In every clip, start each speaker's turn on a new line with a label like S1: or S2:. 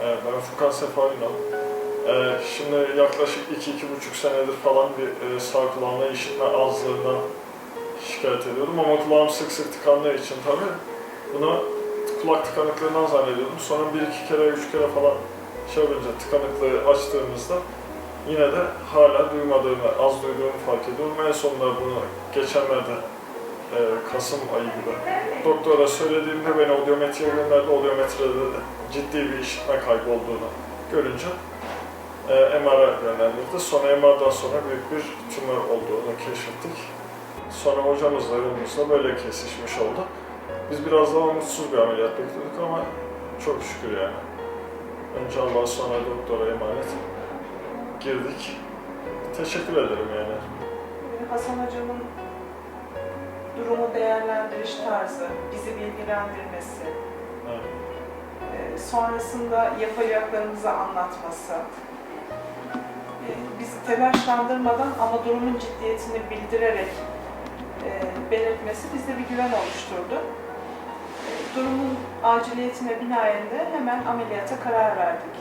S1: ben Furkan Sefarinal. Ee, şimdi yaklaşık 2-2,5 senedir falan bir e, sağ kulağımda işitme azlığından şikayet ediyorum ama kulağım sık sık tıkandığı için tabii bunu kulak tıkanıklığından zannediyordum. Sonra bir iki kere, üç kere falan şey olunca tıkanıklığı açtığımızda yine de hala duymadığımı, az duyduğumu fark ediyorum. En sonunda bunu geçenlerde Kasım ayı gibi doktora söylediğimde beni odyometriye gönderdi. Odyometride de ciddi bir işitme kaybı olduğunu görünce e, MR'a yönlendirdi. Sonra MR'dan sonra büyük bir tümör olduğunu keşfettik. Sonra hocamızla yolumuzla böyle kesişmiş oldu. Biz biraz daha umutsuz bir ameliyat bekliyorduk ama çok şükür yani. Önce Allah sonra doktora emanet girdik. Teşekkür ederim yani.
S2: Hasan Hocam'ın durumu değerlendiriş tarzı, bizi bilgilendirmesi,
S1: Evet.
S2: e, sonrasında yapacaklarımızı anlatması, e, bizi telaşlandırmadan ama durumun ciddiyetini bildirerek e, belirtmesi bizde bir güven oluşturdu. Durumun aciliyetine binaen de hemen ameliyata karar verdik.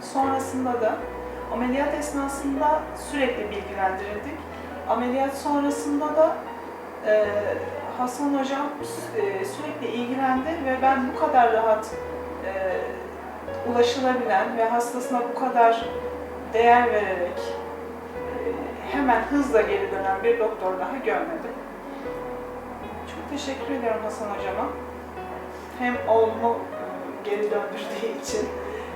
S2: Sonrasında da ameliyat esnasında sürekli bilgilendirildik. Ameliyat sonrasında da e, Hasan Hocam e, sürekli ilgilendi ve ben bu kadar rahat e, ulaşılabilen ve hastasına bu kadar değer vererek e, hemen hızla geri dönen bir doktor daha görmedim. Çok teşekkür ediyorum Hasan Hocama. Hem oğlumu e, geri döndürdüğü için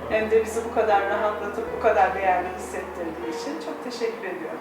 S2: hem de bizi bu kadar rahatlatıp bu kadar değerli hissettirdiği için çok teşekkür ediyorum.